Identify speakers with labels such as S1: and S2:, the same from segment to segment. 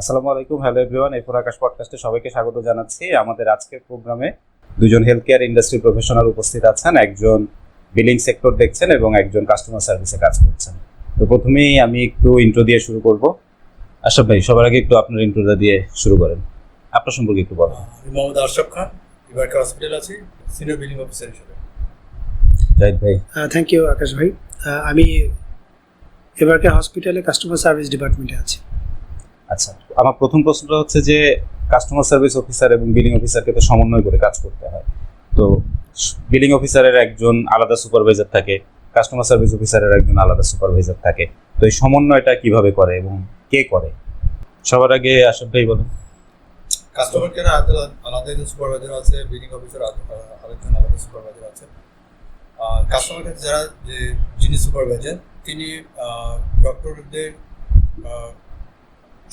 S1: আসসালামু আলাইকুম hello everyone এরপর আকাশ পডকাস্টে সবাইকে স্বাগত জানাচ্ছি। আমাদের আজকের প্রোগ্রামে দুজন হেলথ কেয়ার ইন্ডাস্ট্রি প্রফেশনাল উপস্থিত আছেন একজন বিলিং সেক্টর দেখছেন এবং একজন কাস্টমার সার্ভিসে কাজ করছেন। তো প্রথমেই আমি একটু ইন্ট্রো দিয়ে শুরু করব। আশরাফ ভাই সবার আগে একটু আপনার ইন্ট্রোটা দিয়ে শুরু করেন। আপনার সম্পর্কে একটু বলেন।
S2: আমি মোহাম্মদ আশরাফ খান ইবারকা হসপিটাল আছি সিনিয়র বিলিং অফিসার হিসেবে।
S1: জাহিদ ভাই।
S3: থ্যাংক ইউ আকাশ ভাই। আমি এবারকে হসপিটালে কাস্টমার সার্ভিস ডিপার্টমেন্টে আছি।
S1: আচ্ছা আমার প্রথম প্রশ্নটা হচ্ছে যে কাস্টমার সার্ভিস অফিসার এবং বিলিং অফিসারকে তো সমন্বয় করে কাজ করতে হয়। তো বিলিং অফিসারের একজন আলাদা সুপারভাইজার থাকে কাস্টমার সার্ভিস অফিসারের একজন আলাদা সুপারভাইজার থাকে। তো এই সমন্বয়টা কীভাবে করে এবং কে করে? সবার আগে আশাফ ভাই বলেন।
S2: কাস্টমার কেয়ার আলাদা একজন সুপারভাইজার আছে বিলিং অফিসার আরেকজন আলাদা সুপারভাইজার আছে। কাস্টমার কেয়ার যারা যে, যিনি সুপারভাইজার তিনি ডক্টরদের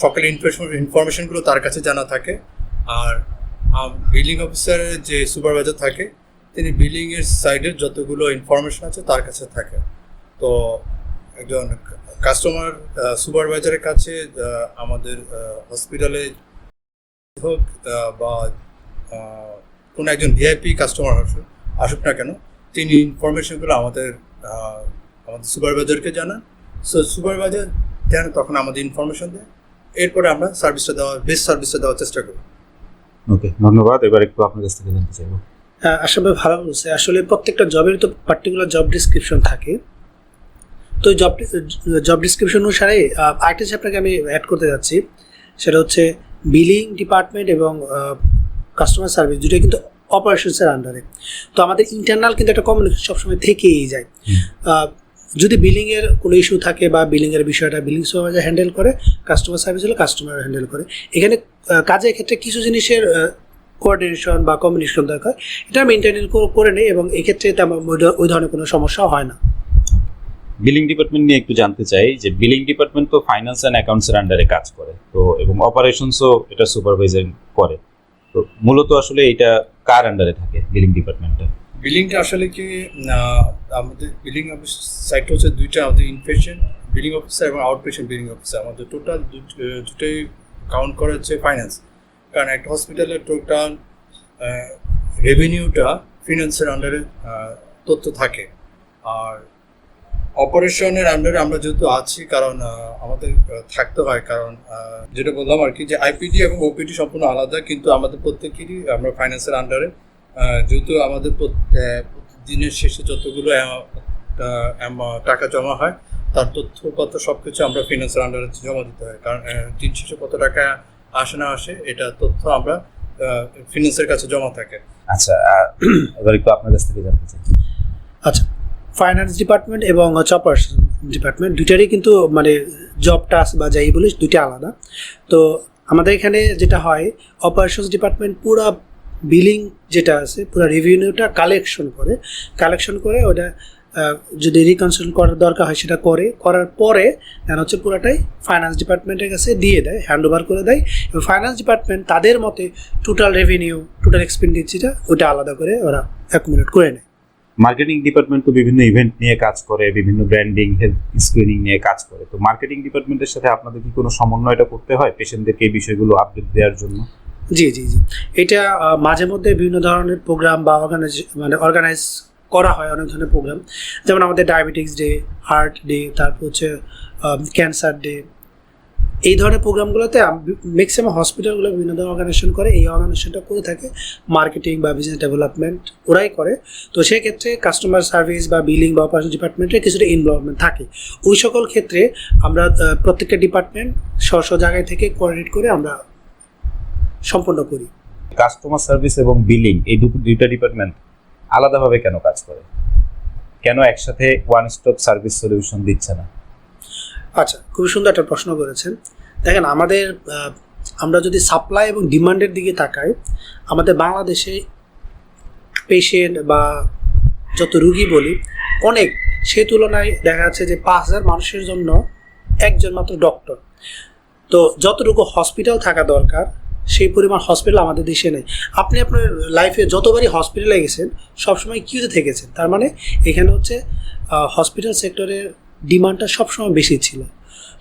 S2: সকল ইনফরমেশন ইনফরমেশনগুলো তার কাছে জানা থাকে। আর বিলিং অফিসারের যে সুপারভাইজার থাকে, তিনি বিলিংয়ের সাইডের যতগুলো ইনফরমেশন আছে তার কাছে থাকে। তো, একজন কাস্টমার সুপারভাইজারের কাছে আমাদের হসপিটালে হোক বা কোনো একজন ভিআইপি কাস্টমার আসুক আসুক না কেন, তিনি ইনফরমেশনগুলো আমাদের আমাদের সুপারভাইজারকে জানান। সো সুপারভাইজার দেন তখন আমাদের ইনফরমেশন দেয়। এরপরে আমরা সার্ভিসটা দেওয়ার বেস্ট সার্ভিসটা দেওয়ার চেষ্টা করি
S1: ওকে ধন্যবাদ। এবার একটু আপনার কাছ থেকে জানতে চাইব।
S3: আশা ভাই ভালো বলছে। আসলে প্রত্যেকটা জবের তো পার্টিকুলার জব ডিসক্রিপশন থাকে। তো জব জব ডিসক্রিপশন অনুসারে আরেকটা আপনাকে আমি অ্যাড করতে যাচ্ছি সেটা হচ্ছে বিলিং ডিপার্টমেন্ট এবং কাস্টমার সার্ভিস দুটোই কিন্তু অপারেশনসের আন্ডারে তো আমাদের ইন্টারনাল কিন্তু একটা কমিউনিকেশন সবসময় থেকেই যায়। যদি বিলিংয়ের কোনো ইস্যু থাকে বা বিলিংয়ের বিষয়টা বিলিং সুপারভাইজার হ্যান্ডেল করে কাস্টমার সার্ভিস হলে কাস্টমার হ্যান্ডেল করে। এখানে কাজের ক্ষেত্রে কিছু জিনিসের কোঅর্ডিনেশন বা কমিউনিকেশন দরকার। এটা আমি ইন্টারনেট করে নিই এবং এক্ষেত্রে তেমন ওই ধরনের কোনো সমস্যা হয় না।
S1: বিলিং ডিপার্টমেন্ট নিয়ে একটু জানতে চাই যে বিলিং ডিপার্টমেন্ট তো ফাইন্যান্স অ্যান্ড অ্যাকাউন্টসের আন্ডারে কাজ করে। তো এবং অপারেশনসও এটা সুপারভাইজার করে। তো মূলত আসলে এটা কার আন্ডারে থাকে বিলিং ডিপার্টমেন্টটা
S2: বিলিংটা আসলে কি আমাদের বিলিং অফিস সাইটটা হচ্ছে দুইটা, আমাদের ইনপেশেন্ট বিলিং অফিসার এবং আউট পেশেন্ট বিলিং অফিসার আমাদের টোটাল দুটোই কাউন্ট করা হচ্ছে ফাইন্যান্স কারণ একটা হসপিটালের টোটাল রেভিনিউটা ফিনান্সের আন্ডারে তথ্য থাকে। আর অপারেশনের আন্ডারে আমরা যেহেতু আছি, কারণ আমাদের থাকতে হয়, কারণ যেটা বললাম আর কি যে আইপিডি এবং ওপিডি সম্পূর্ণ আলাদা, কিন্তু আমাদের প্রত্যেকেরই আমরা ফাইন্যান্সের আন্ডারে যেহেতু আমাদের দিনের শেষে যতগুলো টাকা জমা হয় তার তথ্যপত্র সব কিছু আমরা ফিনান্সের আন্ডারে জমা দিতে হয়। কারণ দিন শেষে কত টাকা আসে না আসে এটা তথ্য আমরা ফিনান্সের কাছে জমা থাকে।
S1: আচ্ছা এবার একটু আপনার কাছ থেকে জানতে চাই।
S3: আচ্ছা ফাইন্যান্স ডিপার্টমেন্ট এবং হচ্ছে অপারেশন ডিপার্টমেন্ট দুইটারই কিন্তু মানে জব টাস্ক বা যাই বলিস দুইটা আলাদা। তো আমাদের এখানে যেটা হয় অপারেশনস ডিপার্টমেন্ট পুরো বিলিং যেটা আছে, পুরো রেভিনিউটা কালেকশন করে। কালেকশন করে ওটা যদি রিকনসিল করার দরকার হয় সেটা করে। করার পরে দেন হচ্ছে পুরোটাই ফাইন্যান্স ডিপার্টমেন্টের কাছে দিয়ে দেয় হ্যান্ড ওভার করে দেয়। এবং ফাইন্যান্স ডিপার্টমেন্ট তাদের মতে টোটাল রেভিনিউ টোটাল এক্সপেন্ডিচারটা ওটা আলাদা করে ওরা অ্যাকুমুলেট করে নেয়।
S1: মার্কেটিং ডিপার্টমেন্ট তো বিভিন্ন ইভেন্ট নিয়ে কাজ করে, বিভিন্ন ব্র্যান্ডিং হেলথ স্ক্রিনিং নিয়ে কাজ করে। তো মার্কেটিং ডিপার্টমেন্টের সাথে আপনাদের কি কোনো সমন্বয়টা করতে হয় পেশেন্টদেরকে এই বিষয়গুলো আপডেট দেওয়ার জন্য?
S3: জি জি জি। এটা মাঝে মধ্যে বিভিন্ন ধরনের প্রোগ্রাম বা অর্গানাইজ মানে অর্গানাইজ করা হয়, অনেক ধরনের প্রোগ্রাম যেমন আমাদের ডায়াবেটিক্স ডে হার্ট ডে তারপর হচ্ছে ক্যান্সার ডে এই ধরনের প্রোগ্রামগুলোতে ম্যাক্সিমাম হসপিটালগুলো বিভিন্ন ধরনের অর্গানাইজেশন করে। এই অর্গানাইজেশনটা করে থাকে মার্কেটিং বা বিজনেস ডেভেলপমেন্ট ওরাই করে। তো সেক্ষেত্রে কাস্টমার সার্ভিস বা বিলিং বা অপারেশন ডিপার্টমেন্টের কিছুটা ইনভলভমেন্ট থাকে। ওই সকল ক্ষেত্রে আমরা প্রত্যেকটা ডিপার্টমেন্ট স্ব স্ব জায়গায় থেকে কোঅর্ডিনেট করে আমরা সম্পন্ন করি।
S1: কাস্টমার সার্ভিস এবং বিলিং এই দুটো দুইটা ডিপার্টমেন্ট আলাদাভাবে কেন কাজ করে? কেন একসাথে ওয়ান স্টপ সার্ভিস সলিউশন দিচ্ছে না?
S3: আচ্ছা খুব সুন্দর একটা প্রশ্ন করেছেন। দেখেন আমাদের আমরা যদি সাপ্লাই এবং ডিমান্ডের দিকে তাকাই আমাদের বাংলাদেশে পেশেন্ট বা যত রুগী বলি অনেক। সেই তুলনায় দেখা যাচ্ছে যে পাঁচ হাজার মানুষের জন্য একজন মাত্র ডক্টর তো যতটুকু হসপিটাল থাকা দরকার সেই পরিমাণ হসপিটাল আমাদের দেশে নেই। আপনি আপনার লাইফে যতবারই হসপিটালে গেছেন, সবসময় কিউতে থেকেছেন। তার মানে এখানে হচ্ছে হসপিটাল সেক্টরের ডিমান্ডটা সবসময় বেশি ছিল।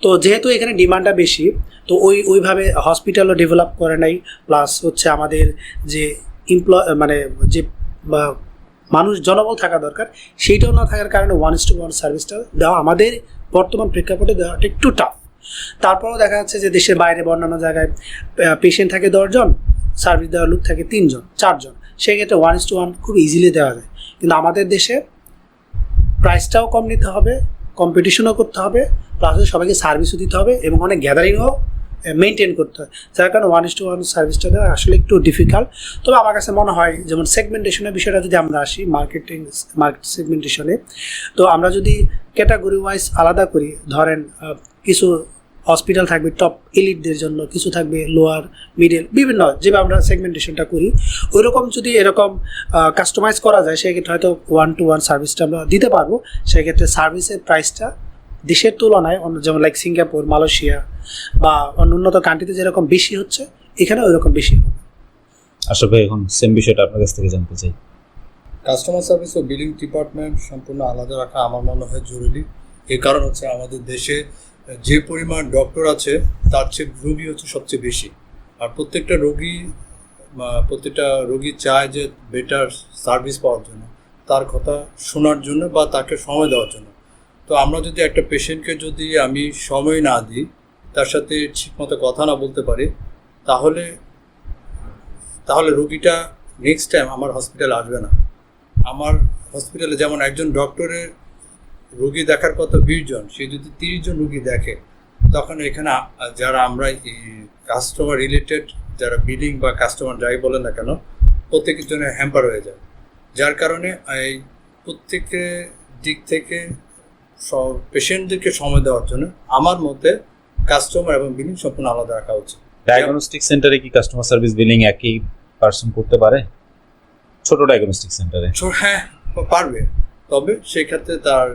S3: তো যেহেতু এখানে ডিমান্ডটা বেশি, তো ওই, ওইভাবে হসপিটালও ডেভেলপ করে নাই। প্লাস হচ্ছে আমাদের যে এমপ্লয় মানে যে মানুষ জনবল থাকা দরকার, সেইটাও না থাকার কারণে ওয়ান ইস টু ওয়ান সার্ভিসটা দেওয়া আমাদের বর্তমান প্রেক্ষাপটে দেওয়াটা একটু টাফ তারপরেও দেখা যাচ্ছে যে দেশের বাইরে অন্যান্য জায়গায় পেশেন্ট থাকে দশজন সার্ভিস দেওয়ার লোক থাকে তিনজন, চারজন। সেক্ষেত্রে ওয়ান ইস টু ওয়ান খুব ইজিলি দেওয়া যায়। কিন্তু আমাদের দেশে প্রাইসটাও কম নিতে হবে কম্পিটিশনও করতে হবে প্লাস সবাইকে সার্ভিসও দিতে হবে এবং অনেক গ্যাদারিংও মেনটেন করতে হয়। যার কারণে ওয়ান ইস টু ওয়ান সার্ভিসটা দেওয়া আসলে একটু ডিফিকাল্ট তবে আমার কাছে মনে হয় যেমন সেগমেন্টেশনের বিষয়টা যদি আমরা আসি মার্কেটিং মার্কেট সেগমেন্টেশনে তো আমরা যদি ক্যাটাগরি ওয়াইজ আলাদা করি, ধরেন কিছু হসপিটাল থাকবে টপ এলিটদের জন্য, কিছু থাকবে লোয়ার মিডল বিভিন্ন যেভাবে আমরা সেগমেন্টেশনটা করি, ওইরকম যদি এরকম কাস্টমাইজ করা যায়, সেক্ষেত্রে হয়তো ওয়ান টু ওয়ান সার্ভিসটা আমরা দিতে পারব। সেক্ষেত্রে সার্ভিসের প্রাইসটা দেশের তুলনায় অন্য যেমন লাইক সিঙ্গাপুর মালয়েশিয়া বা অন্য উন্নত কান্ট্রিতে যেরকম বেশি হচ্ছে এখানে ওইরকম বেশি হবে।
S1: আশা ভাই এখন সেম বিষয়টা আপনার কাছ থেকে জানতে চাই।
S2: কাস্টমার সার্ভিস ও বিলিং ডিপার্টমেন্ট সম্পূর্ণ আলাদা রাখা আমার মনে হয় জরুরি। এর কারণ হচ্ছে আমাদের দেশে যে পরিমাণ ডক্টর আছে তার চেয়ে রোগী হচ্ছে সবচেয়ে বেশি। আর প্রত্যেকটা রোগী প্রত্যেকটা রোগী চায় যে বেটার সার্ভিস পাওয়ার জন্য। তার কথা শোনার জন্য বা তাকে সময় দেওয়ার জন্য। তো আমরা যদি একটা পেশেন্টকে যদি আমি সময় না দিই, তার সাথে ঠিকমতো কথা না বলতে পারি, তাহলে তাহলে রুগীটা নেক্সট টাইম আমার হসপিটালে আসবে না। আমার হসপিটালে যেমন একজন ডক্টরের রুগী দেখার কথা বিশ জন, সে যদি তিরিশ জন রোগী দেখে, তখন এখানে যারা আমরা কাস্টমার রিলেটেড যারা বিলিং বা কাস্টমার যাই বলেন না কেন, প্রত্যেকের জন্য হ্যাম্পার হয়ে যায়। যার কারণে এই প্রত্যেকের দিক থেকে পেশেন্টদেরকে সময় দেওয়ার জন্য আমার মতে কাস্টমার এবং বিলিং সম্পূর্ণ আলাদা রাখা উচিত।
S1: ডায়াগনস্টিক সেন্টারে কি কাস্টমার সার্ভিস বিলিং একই পার্সন করতে পারে? ছোট ডায়াগনস্টিক সেন্টারে
S2: হ্যাঁ পারবে। তবে সেই ক্ষেত্রে তার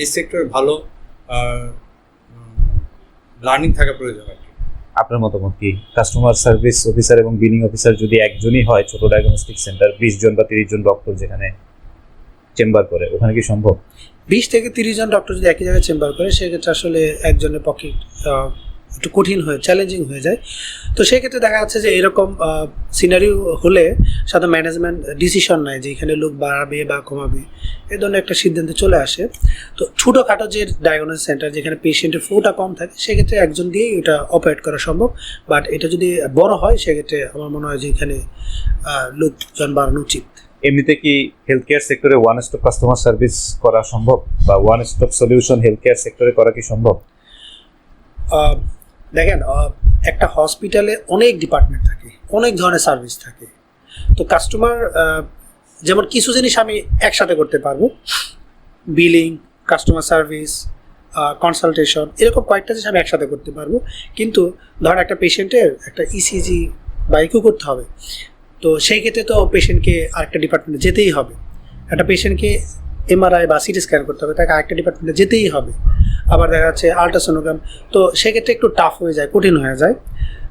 S2: এই সেক্টরে ভালো লার্নিং থাকা প্রয়োজন আর কি।
S1: আপনার মতামত কি? কাস্টমার সার্ভিস অফিসার এবং বিলিং অফিসার যদি একজনই হয় ছোট ডায়াগনস্টিক সেন্টার বিশ জন বা তিরিশ জন ডক্টর যেখানে চেম্বার করে, ওখানে কি সম্ভব?
S3: বিশ থেকে তিরিশ জন ডক্টর যদি একই জায়গায় চেম্বার করে, সেক্ষেত্রে আসলে একজনের পক্ষে একটু কঠিন হয়ে চ্যালেঞ্জিং হয়ে যায়। তো সেক্ষেত্রে দেখা যাচ্ছে যে এরকম সিনারিও হলে সাধারণত ম্যানেজমেন্ট ডিসিশন নেয় যে এখানে লোক বাড়াবে বা কমাবে। এ ধরনের একটা সিদ্ধান্তে চলে আসে। তো ছোটোখাটো যে ডায়াগনোসিস সেন্টার যেখানে পেশেন্টের ফ্লোটা কম থাকে, সেক্ষেত্রে একজন দিয়েই এটা অপারেট করা সম্ভব। বাট এটা যদি বড় হয়, সেক্ষেত্রে আমার মনে হয় যে এখানে লোকজন বাড়ানো উচিত।
S1: এমনিতে কি হেলথ কেয়ার সেক্টরে ওয়ান স্টপ কাস্টমার সার্ভিস করা সম্ভব? বা one stop solution health care সেক্টরে করা কি সম্ভব?
S3: দেখেন একটা হসপিটালে অনেক ডিপার্টমেন্ট থাকে, অনেক ধরনের সার্ভিস থাকে। তো কাস্টমার যেমন কিছু জিনিস আমি একসাথে করতে পারব। বিলিং কাস্টমার সার্ভিস কনসালটেশন এরকম কয়েকটা জিনিস আমি একসাথে করতে পারব। কিন্তু ধরেন একটা পেশেন্টের একটা ইসিজি বা ইকো করতে হবে। তো সেই ক্ষেত্রে তো পেশেন্টকে আরেকটা ডিপার্টমেন্টে যেতেই হবে। একটা পেশেন্টকে এমআরআই বা সিটি স্ক্যান করতে হবে তাকে আরেকটা ডিপার্টমেন্টে যেতেই হবে। আবার দেখা যাচ্ছে আল্ট্রাসোনোগ্রাম তো সেক্ষেত্রে একটু টাফ হয়ে যায় কঠিন হয়ে যায়।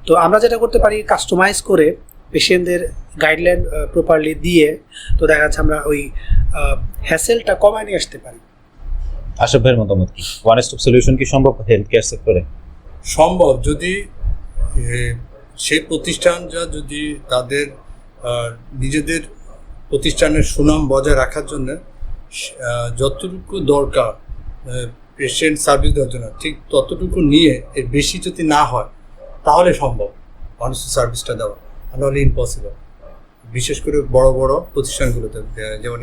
S3: তো আমরা যেটা করতে পারি কাস্টমাইজ করে পেশেন্টদের গাইডলাইন প্রপারলি দিয়ে তো দেখা যাচ্ছে আমরা ওই হ্যাসেলটা কমায় নিয়ে আসতে পারি।
S1: আশাফ ভাইয়ের মতামত কি? ওয়ান স্টপ সলিউশন কি সম্ভব হেলথ কেয়ার সেক্টরে
S2: সম্ভব যদি সেই প্রতিষ্ঠানটা যদি তাদের নিজেদের প্রতিষ্ঠানের সুনাম বজায় রাখার জন্য যতটুকু দরকার পেশেন্ট সার্ভিস দেওয়ার জন্য ঠিক ততটুকু নিয়ে এর বেশি যদি না হয় তাহলে সম্ভব মানুষের সার্ভিসটা দেওয়া আর নাহলে ইম্পসিবল বিশেষ করে বড় বড় প্রতিষ্ঠানগুলোতে যেমন।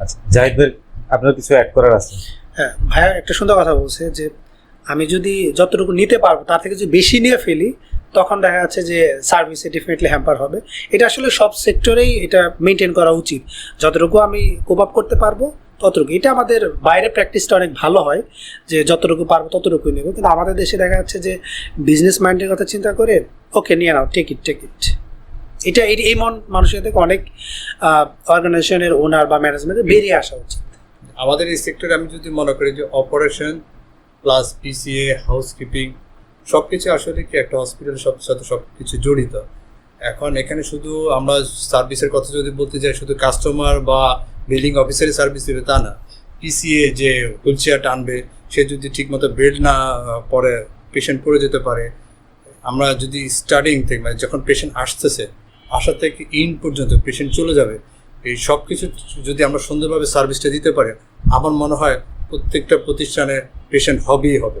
S1: আচ্ছা জাহিদ ভাই আপনার কিছু অ্যাড করার আছে
S3: হ্যাঁ ভাইয়া একটা সুন্দর কথা বলছে যে আমি যদি যতটুকু নিতে পারব তার থেকে যদি বেশি নিয়ে ফেলি তখন দেখা যাচ্ছে যে সার্ভিসে ডেফিনেটলি হ্যাম্পার হবে। এটা আসলে সব সেক্টরেই এটা মেনটেন করা উচিত। যতটুকু আমি কোপ আপ করতে পারব ততটুকু এটা আমাদের বাইরে প্র্যাকটিসটা অনেক ভালো হয়, যে যতটুকু পারব ততটুকু নেব। কিন্তু আমাদের দেশে দেখা যাচ্ছে যে বিজনেস মাইন্ডের কথা চিন্তা করে ওকে নিয়ে নাও টেক ইট টেক ইট এটা এই এই মন মানুষের থেকে অনেক অর্গানাইজেশনের ওনার বা ম্যানেজমেন্টের বেরিয়ে আসা উচিত।
S2: আমাদের এই সেক্টরে আমি যদি মনে করি যে অপারেশন প্লাস পিসিএ হাউসকিপিং সব কিছু আসলে কি একটা হসপিটালের সব সাথে সব কিছু জড়িত। এখন এখানে শুধু আমরা সার্ভিসের কথা যদি বলতে যাই, শুধু কাস্টমার বা বিল্ডিং অফিসারের সার্ভিস দেবে তা না। পিসিএ যে হুইল চেয়ার টানবে, সে যদি ঠিকমতো বেড না পরে পেশেন্ট পড়ে যেতে পারে। আমরা যদি স্টার্টিং থেকে মানে যখন পেশেন্ট আসতেছে আসা থেকে ইন পর্যন্ত পেশেন্ট চলে যাবে। এই সব কিছু যদি আমরা সুন্দরভাবে সার্ভিসটা দিতে পারি, আমার মনে হয় প্রত্যেকটা প্রতিষ্ঠানে পেশেন্ট হবেই হবে।